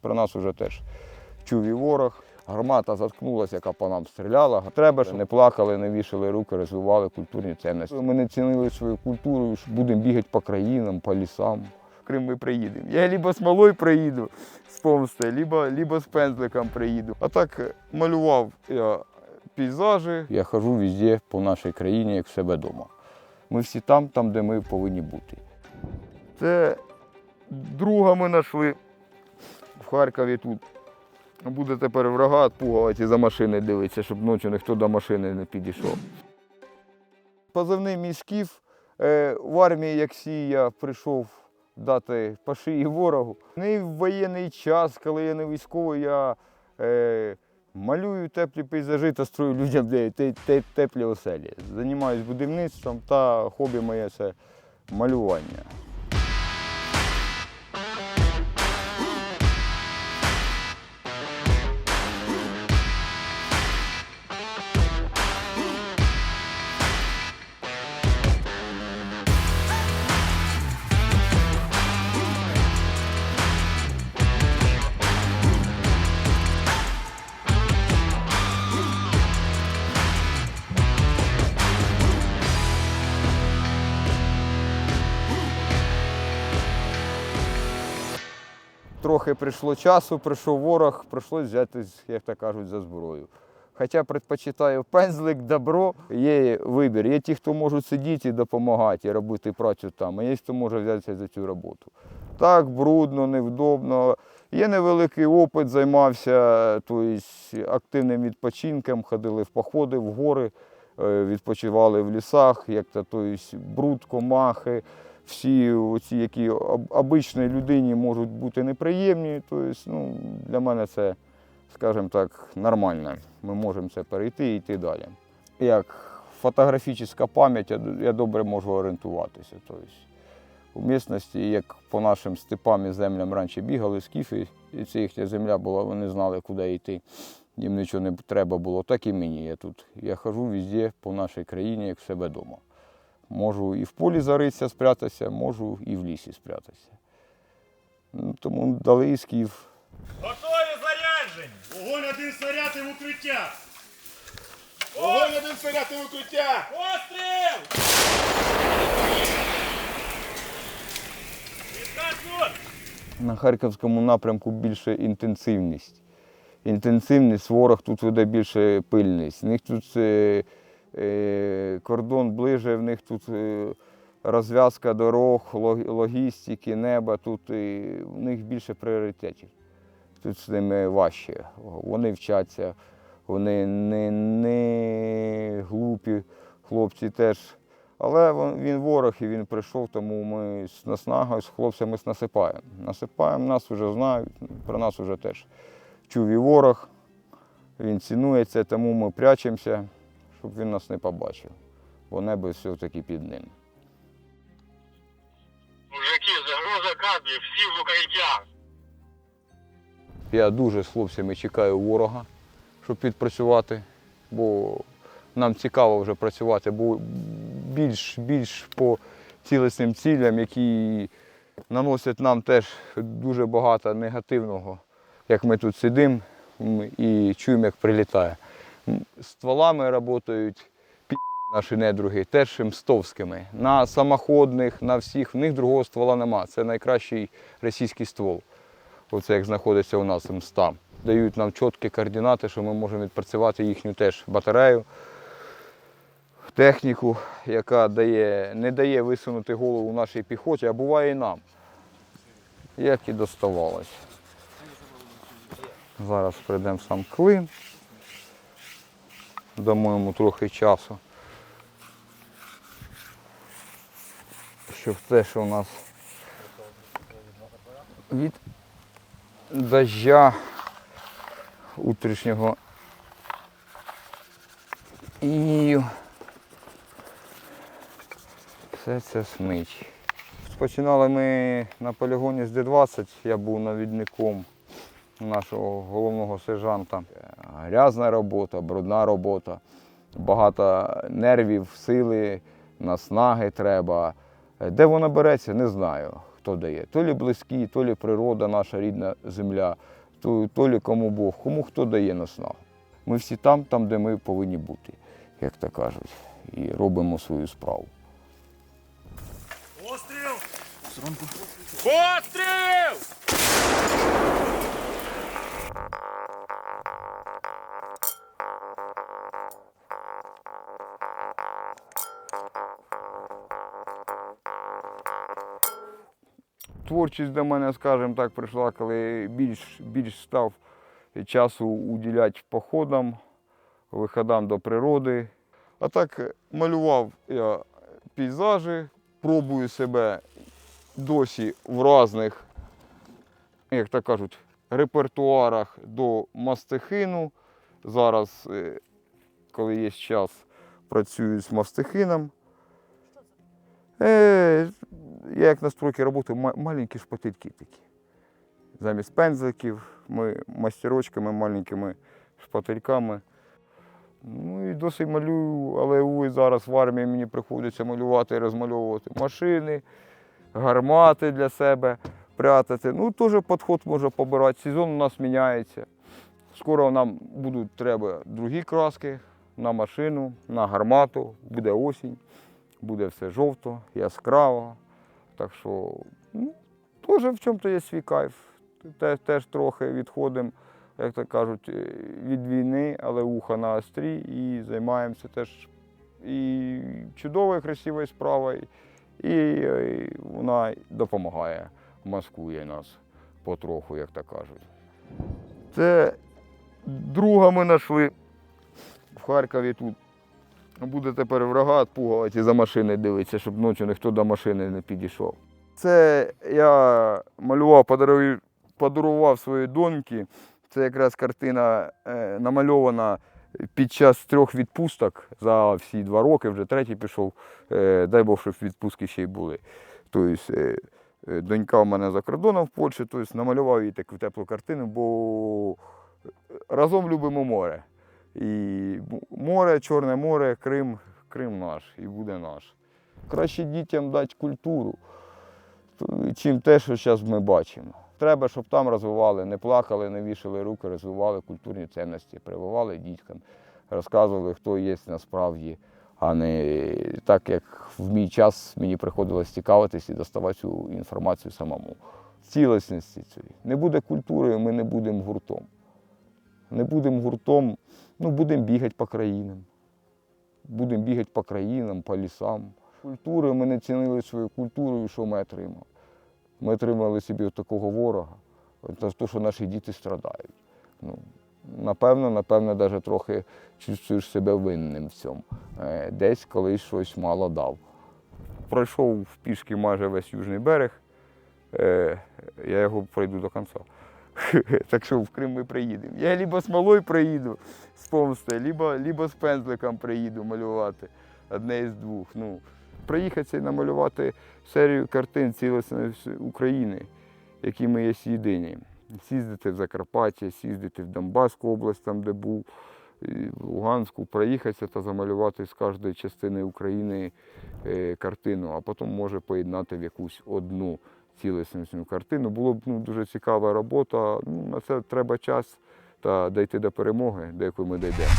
про нас вже теж чув і ворог. Гармата заткнулася, яка по нам стріляла. Треба, щоб не плакали, не вішали руки, розвивали культурні цінності. Ми не цінили свою культуру, що будемо бігати по країнам, по лісам. Крим ми приїдемо. Я либо з малою приїду з помсти, либо, либо з пензликом приїду. А так е, малював я пейзажі. Я хожу везде по нашій країні, як в себе вдома. Ми всі там, там, де ми повинні бути. Це друга ми знайшли в Харкові тут. Буде тепер врага відпугувати і за машини дивитися, щоб ночі ніхто до машини не підійшов. Позивний мій скіф е, в армії, як сі, я прийшов дати по шиї ворогу. Не в воєнний час, коли я не військовий, я е, малюю теплі пейзажі та строю людям теплі оселі. Займаюся будівництвом та хобі моє це малювання. Трохи прийшло часу, прийшов ворог, прийшлося взяти, як то кажуть, за зброю. Хоча предпочитаю пензлик, добро, є вибір. Є ті, хто можуть сидіти і допомагати, і робити працю там, а є хто може взятися за цю роботу. Так, брудно, невдобно. Є невеликий опит, займався тобто, активним відпочинком, ходили в походи, в гори, е, відпочивали в лісах, як то тобто, бруд, комахи всі оці, які обичній людині можуть бути неприємні, тобто, ну, для мене це, скажімо так, нормально. Ми можемо це перейти і йти далі. Як фотографічна пам'ять, я, добре можу орієнтуватися. Тобто, у місності, як по нашим степам і землям раніше бігали скіфи, і це їхня земля була, вони знали, куди йти. Їм нічого не треба було, так і мені. Я тут. Я хожу везде по нашій країні, як в себе вдома. Можу і в полі заритися, спрятатися, можу і в лісі спрятатися. Ну, Тому дали і скіф. Готові заряджені! Огонь один снаряд і в укриття! Огонь один снаряд і в укриття! Постріл! Відкат На Харківському напрямку більше інтенсивність. Інтенсивність, ворог тут веде більше пильність. В них тут е, кордон ближе, в них тут е, розв'язка дорог, логістики, неба, тут е, в них більше пріоритетів. Тут з ними важче. Вони вчаться, вони не, не глупі, хлопці теж. Але він ворог і він прийшов, тому ми з наснагою, з хлопцями насипаємо. Насипаємо, нас вже знають, про нас вже теж чув і ворог. Він цінується, тому ми прячемося, щоб він нас не побачив. Бо небо все-таки під ним. Мужики, загроза кадрів, всі в укриття! Я дуже з хлопцями чекаю ворога, щоб відпрацювати, бо нам цікаво вже працювати, бо більш, більш по цілісним цілям, які наносять нам теж дуже багато негативного, як ми тут сидимо і чуємо, як прилітає. Стволами працюють наші недруги, теж мстовськими. На самоходних, на всіх, в них другого ствола нема. Це найкращий російський ствол. Оце як знаходиться у нас МСТА. Дають нам чіткі координати, що ми можемо відпрацювати їхню теж батарею, техніку, яка дає, не дає висунути голову нашій піхоті, а буває і нам. Як і доставалось. Зараз прийдемо сам клин. Дамо йому трохи часу. Щоб те, що у нас від дождя утрішнього і все це смить. Починали ми на полігоні з Д-20, я був навідником нашого головного сержанта. Грязна робота, брудна робота, багато нервів, сили, наснаги треба. Де воно береться, не знаю. хто дає. То лі близькі, то лі природа, наша рідна земля, то, то лі кому Бог, кому хто дає наснагу. Ми всі там, там, де ми повинні бути, як то кажуть, і робимо свою справу. Постріл! Постріл! Творчість до мене, скажімо так, прийшла, коли більш, більш став часу уділяти походам, виходам до природи. А так е, малював я пейзажі, пробую себе досі в різних, як то кажуть, репертуарах до мастихину. Зараз, е, коли є час, працюю з мастихином. Я як на стройці ма- маленькі шпательки такі. Замість пензликів ми мастерочками, маленькими шпательками. Ну і досить малюю, але увы, зараз в армії мені приходиться малювати і розмальовувати машини, гармати для себе прятати. Ну, теж підход може побирати. Сезон у нас міняється. Скоро нам будуть треба другі краски на машину, на гармату, буде осінь буде все жовто, яскраво. Так що ну, теж в чому-то є свій кайф. Теж, теж трохи відходимо, як то кажуть, е, від війни, але ухо на острі і займаємося теж і чудовою, красивою справою, і, е, вона допомагає, маскує нас потроху, як то кажуть. Це друга ми знайшли в Харкові тут. Буде тепер врага відпугувати і за машини дивитися, щоб ночі ніхто до машини не підійшов. Це я малював, подарував, своїй доньки. Це якраз картина е, намальована під час трьох відпусток за всі два роки, вже третій пішов. Е, дай Бог, щоб відпустки ще й були. Тобто, донька в мене за кордоном в Польщі, тобто намалював їй таку теплу картину, бо разом любимо море. І море, Чорне море, Крим, Крим наш і буде наш. Краще дітям дати культуру, чим те, що зараз ми бачимо. Треба, щоб там розвивали, не плакали, не вішали руки, розвивали культурні цінності, прививали діткам, розказували, хто є насправді, а не так, як в мій час мені приходилось цікавитись і доставати цю інформацію самому. Цілісності цієї. Не буде культури, ми не будемо гуртом. Не будемо гуртом, ну будемо бігати по країнам. Будемо бігати по країнам, по лісам. Культури ми не цінили свою культуру, і що ми отримали? Ми отримали собі такого ворога, за те, що наші діти страдають. Ну, напевно, напевно, навіть трохи чувствуєш себе винним в цьому. Е, Десь колись щось мало дав. Пройшов пішки майже весь южний берег, е, я його пройду до кінця. Так що в Крим ми приїдемо. Я либо з малою приїду з помсти, либо, либо з пензликом приїду малювати. Одне із двох. Ну, приїхати і намалювати серію картин цілісної України, які ми є єдині. Сіздити в Закарпаття, сіздити в Донбаську область, там, де був, в Луганську, проїхатися та замалювати з кожної частини України е, картину, а потім може поєднати в якусь одну цілісну картину. Було б ну, дуже цікава робота. Ну, на це треба час та дійти до перемоги, до якої ми дійдемо.